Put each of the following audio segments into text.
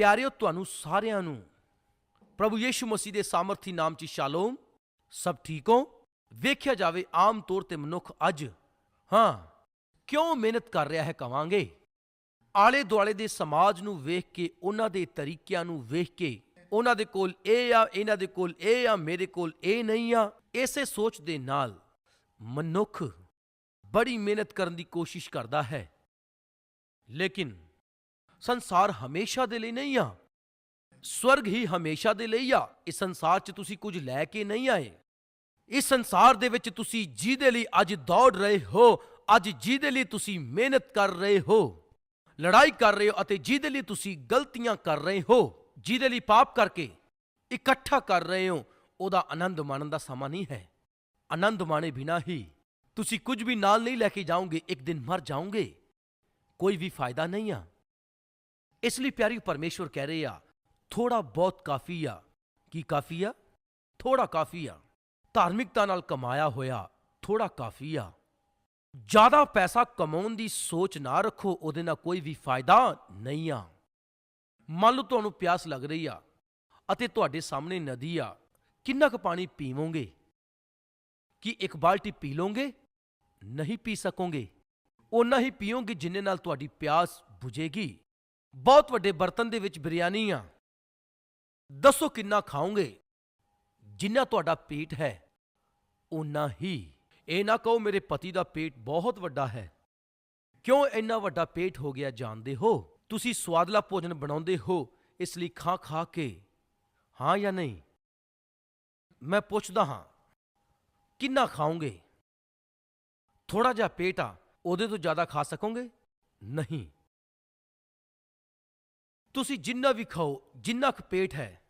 ਪਿਆਰਿਓ, ਤੁਹਾਨੂੰ ਸਾਰਿਆਂ ਨੂੰ ਪ੍ਰਭੂ ਯੀਸ਼ੂ ਮਸੀਹ ਦੇ ਸਾਮਰਥੀ ਨਾਮ 'ਚ ਸ਼ਾਲੋਮ, ਸਭ ਠੀਕ ਹੋ? ਵੇਖਿਆ ਜਾਵੇ ਆਮ ਤੌਰ ਤੇ ਮਨੁੱਖ ਅੱਜ, ਹਾਂ, ਕਿਉਂ ਮਿਹਨਤ ਕਰ ਰਿਹਾ ਹੈ ਕਵਾਂਗੇ? ਆਲੇ ਦੁਆਲੇ ਦੇ ਸਮਾਜ ਨੂੰ ਵੇਖ ਕੇ, ਉਹਨਾਂ ਦੇ ਤਰੀਕਿਆਂ ਨੂੰ ਵੇਖ ਕੇ, ਉਹਨਾਂ ਦੇ ਕੋਲ ਇਹ ਆ, ਇਹਨਾਂ ਦੇ ਕੋਲ ਇਹ ਆ, ਮੇਰੇ ਕੋਲ ਇਹ ਨਹੀਂ ਆ, ਇਸੇ ਸੋਚ ਦੇ ਨਾਲ ਮਨੁੱਖ ਬੜੀ ਮਿਹਨਤ ਕਰਨ ਦੀ ਕੋਸ਼ਿਸ਼ ਕਰਦਾ ਹੈ। ਲੇਕਿਨ ਸੰਸਾਰ ਹਮੇਸ਼ਾ ਦੇ ਲਈ ਨਹੀਂ ਆ। ਸਵਰਗ ਹੀ ਹਮੇਸ਼ਾ ਦੇ ਲਈ ਆ। ਇਸ ਸੰਸਾਰ 'ਚ ਤੁਸੀਂ ਕੁਝ ਲੈ ਕੇ ਨਹੀਂ ਆਏ। ਇਸ ਸੰਸਾਰ ਦੇ ਵਿੱਚ ਤੁਸੀਂ ਜਿਹਦੇ ਲਈ ਅੱਜ ਦੌੜ ਰਹੇ ਹੋ, ਅੱਜ ਜਿਹਦੇ ਲਈ ਤੁਸੀਂ ਮਿਹਨਤ ਕਰ ਰਹੇ ਹੋ, ਲੜਾਈ ਕਰ ਰਹੇ ਹੋ ਅਤੇ ਜਿਹਦੇ ਲਈ ਤੁਸੀਂ ਗਲਤੀਆਂ ਕਰ ਰਹੇ ਹੋ, ਜਿਹਦੇ ਲਈ ਪਾਪ ਕਰਕੇ ਇਕੱਠਾ ਕਰ ਰਹੇ ਹੋ, ਉਹਦਾ ਆਨੰਦ ਮਾਣਨ ਦਾ ਸਮਾਂ ਨਹੀਂ ਹੈ। ਆਨੰਦ ਮਾਣੇ ਬਿਨਾ ਹੀ ਤੁਸੀਂ ਕੁਝ ਵੀ ਨਾਲ ਨਹੀਂ ਲੈ ਕੇ ਜਾਓਗੇ, ਇੱਕ ਦਿਨ ਮਰ ਜਾਓਗੇ। ਕੋਈ ਵੀ ਫਾਇਦਾ ਨਹੀਂ ਆ। ਇਸ ਲਈ ਪਿਆਰੀ ਪਰਮੇਸ਼ਵਰ ਕਹਿ ਰਹੇ ਆ ਥੋੜਾ ਬਹੁਤ ਕਾਫੀ ਆ। ਕੀ ਕਾਫੀ ਆ? ਥੋੜਾ ਕਾਫੀ ਆ। ਧਾਰਮਿਕਤਾ ਨਾਲ ਕਮਾਇਆ ਹੋਇਆ ਥੋੜਾ ਕਾਫੀ ਆ। ਜ਼ਿਆਦਾ ਪੈਸਾ ਕਮਾਉਣ ਦੀ ਸੋਚ ਨਾ ਰੱਖੋ, ਉਹਦੇ ਨਾਲ ਕੋਈ ਵੀ ਫਾਇਦਾ ਨਹੀਂ ਆ। ਮੰਨ ਲਓ ਤੁਹਾਨੂੰ ਪਿਆਸ ਲੱਗ ਰਹੀ ਆ ਅਤੇ ਤੁਹਾਡੇ ਸਾਹਮਣੇ ਨਦੀ ਆ, ਕਿੰਨਾ ਕੁ ਪਾਣੀ ਪੀਵੋਗੇ? ਕੀ ਇੱਕ ਬਾਲਟੀ ਪੀ ਲੋਗੇ ਨਹੀਂ ਪੀ ਸਕੋਗੇ। ਓਨਾ ਹੀ ਪੀਓਗੇ ਜਿੰਨੇ ਨਾਲ ਤੁਹਾਡੀ ਪਿਆਸ ਬੁਝੇਗੀ। ਬਹੁਤ ਵੱਡੇ ਬਰਤਨ ਦੇ ਵਿੱਚ ਬਿਰਿਆਨੀ ਆ। ਦੱਸੋ ਕਿੰਨਾ ਖਾਓਗੇ? ਜਿੰਨਾ ਤੁਹਾਡਾ ਪੇਟ ਹੈ, ਓਨਾ ਹੀ। ਇਹ ਨਾ ਕਹੋ ਮੇਰੇ ਪਤੀ ਦਾ ਪੇਟ ਬਹੁਤ ਵੱਡਾ ਹੈ। ਕਿਉਂ ਇੰਨਾ ਵੱਡਾ ਪੇਟ ਹੋ ਗਿਆ ਜਾਣਦੇ ਹੋ? ਤੁਸੀਂ ਸਵਾਦਲਾ ਭੋਜਨ ਬਣਾਉਂਦੇ ਹੋ, ਇਸ ਲਈ ਖਾ ਖਾ ਕੇ। ਹਾਂ ਜਾਂ ਨਹੀਂ? ਮੈਂ ਪੁੱਛਦਾ ਹਾਂ, ਕਿੰਨਾ ਖਾਓਗੇ? ਥੋੜਾ ਜਿਹਾ ਪੇਟ ਆ, ਉਹਦੇ ਤੋਂ ਜ਼ਿਆਦਾ ਖਾ ਸਕੋਗੇ? ਨਹੀਂ। ਤੁਸੀਂ ਜਿੰਨਾ ਵੀ ਖਾਓ, ਜਿੰਨਾ ਕੁ ਪੇਟ ਹੈ,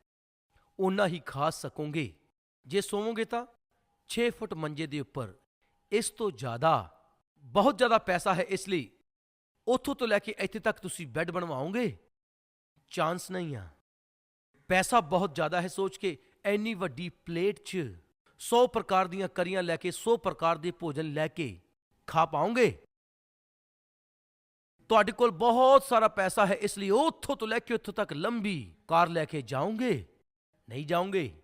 ਓਨਾ ਹੀ ਖਾ ਸਕੋਗੇ। ਜੇ ਸੋਵੋਗੇ ਤਾਂ 6 ਫੁੱਟ ਮੰਜੇ ਦੇ ਉੱਪਰ, ਇਸ ਤੋਂ ਜ਼ਿਆਦਾ, ਬਹੁਤ ਜ਼ਿਆਦਾ ਪੈਸਾ ਹੈ ਇਸ ਲਈ। ਉੱਥੋਂ ਤੋਂ ਲੈ ਕੇ ਇੱਥੇ ਤੱਕ ਤੁਸੀਂ ਬੈੱਡ ਬਣਵਾਓਗੇ? ਚਾਂਸ ਨਹੀਂ ਆ। ਪੈਸਾ ਬਹੁਤ ਜ਼ਿਆਦਾ ਹੈ ਸੋਚ ਕੇ ਐਨੀ ਵੱਡੀ ਪਲੇਟ 'ਚ 100 ਪ੍ਰਕਾਰ ਦੀਆਂ ਕਰੀਆਂ ਲੈ ਕੇ 100 ਪ੍ਰਕਾਰ ਦੇ ਭੋਜਨ ਲੈ ਕੇ ਖਾ ਪਾਓਗੇ? ਤੁਹਾਡੇ ਕੋਲ ਬਹੁਤ ਸਾਰਾ ਪੈਸਾ ਹੈ, ਇਸ ਲਈ ਉੱਥੋਂ ਤੋਂ ਲੈ ਕੇ ਉੱਥੋਂ ਤੱਕ ਲੰਬੀ ਕਾਰ ਲੈ ਕੇ ਜਾਓਗੇ? ਨਹੀਂ ਜਾਓਗੇ?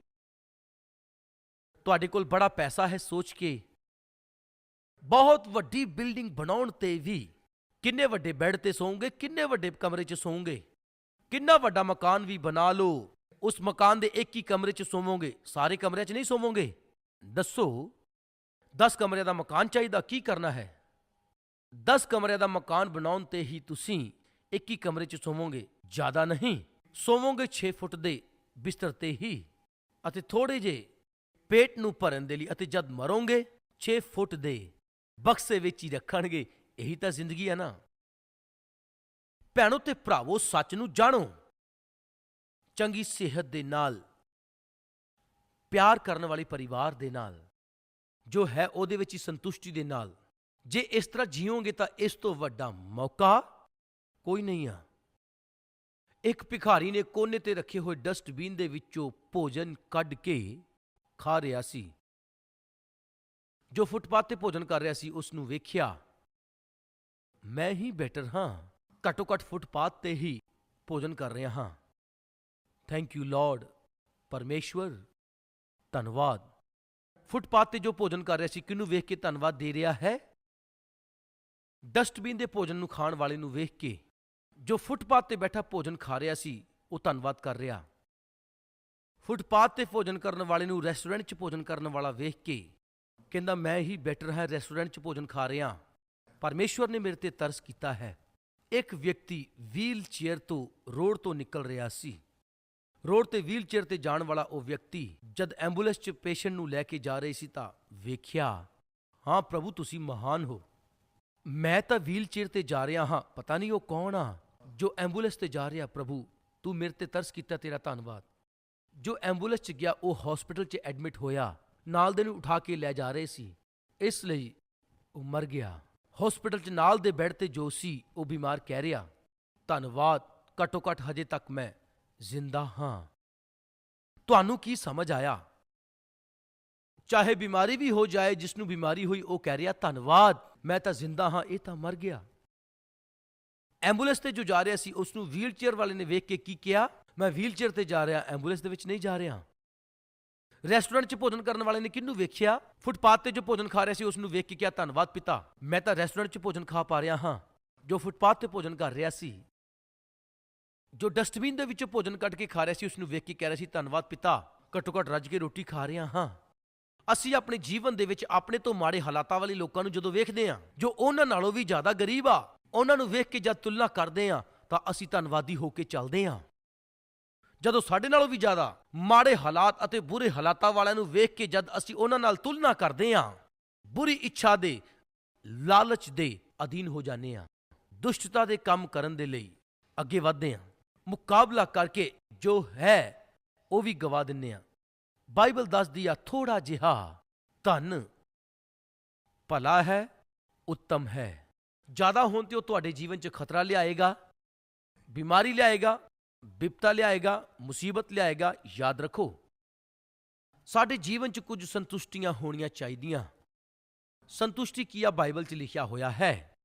ਤੁਹਾਡੇ ਕੋਲ ਬੜਾ ਪੈਸਾ ਹੈ, ਸੋਚ ਕੇ। ਬਹੁਤ ਵੱਡੀ ਬਿਲਡਿੰਗ ਬਣਾਉਣ ਤੇ ਵੀ ਕਿੰਨੇ ਵੱਡੇ ਬੈੱਡ ਤੇ ਸੌਂਗੇ, ਕਿੰਨੇ ਵੱਡੇ ਕਮਰੇ 'ਚ ਸੌਂਗੇ? ਕਿੰਨਾ ਵੱਡਾ ਮਕਾਨ ਵੀ ਬਣਾ ਲਓ, ਉਸ ਮਕਾਨ ਦੇ ਇੱਕ ਹੀ ਕਮਰੇ 'ਚ ਸੋਵੋਗੇ, ਸਾਰੇ ਕਮਰਿਆਂ 'ਚ ਨਹੀਂ ਸੋਵੋਗੇ? ਦੱਸੋ 10 ਕਮਰਿਆਂ ਦਾ ਮਕਾਨ ਚਾਹੀਦਾ, ਕੀ ਕਰਨਾ ਹੈ? 10 ਕਮਰਿਆਂ ਦਾ ਮਕਾਨ ਬਣਾਉਣ ਤੇ ਹੀ ਤੁਸੀਂ ਇੱਕ ਹੀ ਕਮਰੇ 'ਚ ਸੋਵੋਗੇ। ਜ਼ਿਆਦਾ ਨਹੀਂ, ਸੋਵੋਗੇ 6 ਫੁੱਟ ਦੇ ਬਿਸਤਰ ਤੇ ਹੀ ਅਤੇ ਥੋੜੇ ਜੇ ਪੇਟ ਨੂੰ ਭਰਨ ਦੇ ਲਈ ਅਤੇ ਜਦ ਮਰੋਗੇ 6 ਫੁੱਟ ਦੇ ਬਕਸੇ ਵਿੱਚ ਹੀ ਰੱਖਣਗੇ। ਇਹੀ ਤਾਂ ਜ਼ਿੰਦਗੀ ਹੈ ਨਾ। ਭੈਣੋ ਤੇ ਭਰਾਵੋ, ਸੱਚ ਨੂੰ ਜਾਣੋ। ਚੰਗੀ ਸਿਹਤ ਦੇ ਨਾਲ, ਪਿਆਰ ਕਰਨ ਵਾਲੇ ਪਰਿਵਾਰ ਦੇ ਨਾਲ, ਜੋ ਹੈ ਉਹਦੇ ਵਿੱਚ ਹੀ ਸੰਤੁਸ਼ਟੀ ਦੇ ਨਾਲ। ਜੇ ਇਸ ਤਰ੍ਹਾਂ ਜੀਓਗੇ ਤਾਂ ਇਸ ਤੋਂ ਵੱਡਾ ਮੌਕਾ ਕੋਈ ਨਹੀਂ ਆ। ਇੱਕ ਭਿਖਾਰੀ ਨੇ ਕੋਨੇ ਤੇ ਰੱਖੇ ਹੋਏ ਡਸਟਬਿਨ ਦੇ ਵਿੱਚੋਂ ਭੋਜਨ ਕੱਢ ਕੇ ਖਾ ਰਿਹਾ ਸੀ। ਜੋ ਫੁੱਟਪਾਥ ਤੇ ਭੋਜਨ ਕਰ ਰਿਹਾ ਸੀ ਉਸ ਨੂੰ ਵੇਖਿਆ, ਮੈਂ ਹੀ ਬੈਟਰ ਹਾਂ। ਘੱਟੋ ਘੱਟ ਫੁੱਟਪਾਥ ਤੇ ਹੀ ਭੋਜਨ ਕਰ ਰਿਹਾ ਹਾਂ। Thank you lord. ਪਰਮੇਸ਼ਵਰ, ਧੰਨਵਾਦ। ਫੁੱਟਪਾਥ ਤੇ ਜੋ ਭੋਜਨ ਕਰ ਰਿਹਾ ਸੀ, ਕਿਹਨੂੰ ਵੇਖ ਕੇ ਧੰਨਵਾਦ ਦੇ ਰਿਹਾ ਹੈ? ਡਸਟਬਿਨ ਦੇ ਭੋਜਨ ਨੂੰ ਖਾਣ ਵਾਲੇ ਨੂੰ ਵੇਖ ਕੇ ਜੋ ਫੁੱਟਪਾਥ ਤੇ ਬੈਠਾ ਭੋਜਨ ਖਾ ਰਿਹਾ ਸੀ, ਉਹ ਧੰਨਵਾਦ ਕਰ ਰਿਹਾ। ਫੁੱਟਪਾਥ ਤੇ ਭੋਜਨ ਕਰਨ ਵਾਲੇ ਨੂੰ ਰੈਸਟੋਰੈਂਟ 'ਚ ਭੋਜਨ ਕਰਨ ਵਾਲਾ ਵੇਖ ਕੇ ਕਹਿੰਦਾ, ਮੈਂ ਹੀ ਬੈਟਰ ਹਾਂ ਰੈਸਟੋਰੈਂਟ 'ਚ ਭੋਜਨ ਖਾ ਰਿਹਾ ਪਰਮੇਸ਼ਵਰ ਨੇ ਮੇਰੇ ਤੇ ਤਰਸ ਕੀਤਾ ਹੈ। ਇੱਕ ਵਿਅਕਤੀ ਵੀਲ ਚੇਅਰ ਤੋਂ ਰੋਡ ਤੋਂ ਨਿਕਲ ਰਿਹਾ ਸੀ। ਰੋਡ ਤੇ ਵੀਲ ਚੇਅਰ ਤੇ ਜਾਣ ਵਾਲਾ ਉਹ ਵਿਅਕਤੀ ਜਦ ਐਂਬੂਲੈਂਸ 'ਚ ਪੇਸ਼ੈਂਟ ਨੂੰ ਲੈ ਕੇ ਜਾ ਰਹੀ ਸੀ ਤਾਂ ਵੇਖਿਆ, ਹਾਂ ਪ੍ਰਭੂ, ਤੁਸੀਂ ਮਹਾਨ ਹੋ। ਮੈਂ ਤਾਂ ਵੀਲ ਚੇਅਰ ਤੇ ਜਾ ਰਿਹਾ ਹਾਂ। ਪਤਾ ਨਹੀਂ ਉਹ ਕੌਣ ਆ। ਜੋ ਐਂਬੂਲੈਂਸ ਤੇ ਜਾ ਰਿਹਾ, ਪ੍ਰਭੂ, ਤੂੰ ਮੇਰੇ ਤੇ ਤਰਸ ਕੀਤਾ ਤੇਰਾ ਧੰਨਵਾਦ। ਜੋ ਐਂਬੂਲੈਂਸ 'ਚ ਗਿਆ, ਉਹ ਹਸਪੀਟਲ 'ਚ ਐਡਮਿਟ ਹੋਇਆ। ਨਾਲ ਦੇ ਨੂੰ ਉਠਾ ਕੇ ਲੈ ਜਾ ਰਹੇ ਸੀ। ਇਸ ਲਈ ਉਹ ਮਰ ਗਿਆ। ਹਸਪੀਟਲ 'ਚ ਨਾਲ ਦੇ ਬੈੱਡ ਤੇ ਜੋ ਸੀ, ਉਹ ਬਿਮਾਰ ਕਹਿ ਰਿਹਾ, ਧੰਨਵਾਦ, ਘੱਟੋ ਘੱਟ ਹਜੇ ਤੱਕ ਮੈਂ ਜ਼ਿੰਦਾ ਹਾਂ। ਤੁਹਾਨੂੰ ਕੀ ਸਮਝ ਆਇਆ? ਚਾਹੇ ਬਿਮਾਰੀ ਵੀ ਹੋ ਜਾਏ, ਜਿਸ ਨੂੰ ਬਿਮਾਰੀ ਹੋਈ, ਉਹ ਕਹਿ ਰਿਹਾ, ਧੰਨਵਾਦ ਮੈਂ ਤਾਂ ਜ਼ਿੰਦਾ ਹਾਂ, ਇਹ ਤਾਂ ਮਰ ਗਿਆ। ਐਂਬੂਲੈਂਸ ਤੇ ਜੋ ਜਾ ਰਿਹਾ ਸੀ ਉਸ ਨੂੰ ਵੀਲਚੇਅਰ ਵਾਲੇ ਨੇ ਵੇਖ ਕੇ ਕੀ ਕਿਹਾ? ਮੈਂ ਵੀਲਚੇਅਰ ਤੇ ਜਾ ਰਿਹਾ, ਐਂਬੂਲੈਂਸ ਦੇ ਵਿੱਚ ਨਹੀਂ ਜਾ ਰਿਹਾ। ਰੈਸਟੋਰੈਂਟ 'ਚ ਭੋਜਨ ਕਰਨ ਵਾਲੇ ਨੇ ਕਿਹਨੂੰ ਵੇਖਿਆ? ਫੁੱਟਪਾਥ ਤੇ ਜੋ ਭੋਜਨ ਖਾ ਰਿਹਾ ਸੀ ਉਸ ਨੂੰ ਵੇਖ ਕੇ ਕਿਹਾ, ਧੰਨਵਾਦ ਪਿਤਾ, ਮੈਂ ਤਾਂ ਰੈਸਟੋਰੈਂਟ 'ਚ ਭੋਜਨ ਖਾ ਪਾ ਰਿਹਾ ਹਾਂ। ਜੋ ਫੁੱਟਪਾਥ ਤੇ ਭੋਜਨ ਕਰ ਰਿਹਾ ਸੀ, ਜੋ ਡਸਟਬਿਨ ਦੇ ਵਿੱਚੋਂ ਭੋਜਨ ਕੱਢ ਕੇ ਖਾ ਰਿਹਾ ਸੀ ਉਸ ਨੂੰ ਵੇਖ ਕੇ ਕਹਿ ਰਿਹਾ ਸੀ, ਧੰਨਵਾਦ ਪਿਤਾ ਘੱਟੋ ਘੱਟ ਰੱਜ ਕੇ ਰੋਟੀ ਖਾ ਰਿਹਾ ਹਾਂ। ਅਸੀਂ ਆਪਣੇ ਜੀਵਨ ਦੇ ਵਿੱਚ ਆਪਣੇ ਤੋਂ ਮਾੜੇ ਹਾਲਾਤਾਂ ਵਾਲੇ ਲੋਕਾਂ ਨੂੰ ਜਦੋਂ ਵੇਖਦੇ ਹਾਂ, ਜੋ ਉਹਨਾਂ ਨਾਲੋਂ ਵੀ ਜ਼ਿਆਦਾ ਗਰੀਬ ਆ, ਉਹਨਾਂ ਨੂੰ ਵੇਖ ਕੇ ਜਦ ਤੁਲਨਾ ਕਰਦੇ ਹਾਂ, ਤਾਂ ਅਸੀਂ ਧੰਨਵਾਦੀ ਹੋ ਕੇ ਚੱਲਦੇ ਹਾਂ। ਜਦੋਂ ਸਾਡੇ ਨਾਲੋਂ ਵੀ ਜ਼ਿਆਦਾ ਮਾੜੇ ਹਾਲਾਤ ਅਤੇ ਬੁਰੇ ਹਾਲਾਤਾਂ ਵਾਲਿਆਂ ਨੂੰ ਵੇਖ ਕੇ ਜਦ ਅਸੀਂ ਉਹਨਾਂ ਨਾਲ ਤੁਲਨਾ ਕਰਦੇ ਹਾਂ, ਬੁਰੀ ਇੱਛਾ ਦੇ ਲਾਲਚ ਦੇ ਅਧੀਨ ਹੋ ਜਾਂਦੇ ਹਾਂ। ਦੁਸ਼ਟਤਾ ਦੇ ਕੰਮ ਕਰਨ ਦੇ ਲਈ ਅੱਗੇ ਵਧਦੇ ਹਾਂ। ਮੁਕਾਬਲਾ ਕਰਕੇ ਜੋ ਹੈ, ਉਹ ਵੀ ਗਵਾ ਦਿੰਨੇ ਆ ਬਾਈਬਲ ਦੱਸਦੀ ਆ ਥੋੜਾ ਜਿਹਾ ਧਨ ਭਲਾ ਹੈ, ਉੱਤਮ ਹੈ। ਜ਼ਿਆਦਾ ਹੋਣ ਤੇ ਉਹ ਤੁਹਾਡੇ ਜੀਵਨ 'ਚ ਖਤਰਾ ਲਿਆਏਗਾ, ਬਿਮਾਰੀ ਲਿਆਏਗਾ, ਬਿਪਤਾ ਲਿਆਏਗਾ, ਮੁਸੀਬਤ ਲਿਆਏਗਾ, ਯਾਦ ਰੱਖੋ। ਸਾਡੇ ਜੀਵਨ 'ਚ ਕੁਝ ਸੰਤੁਸ਼ਟੀਆਂ ਹੋਣੀਆਂ ਚਾਹੀਦੀਆਂ। ਸੰਤੁਸ਼ਟੀ ਕੀ ਆ? ਬਾਈਬਲ 'ਚ ਲਿਖਿਆ ਹੋਇਆ ਹੈ।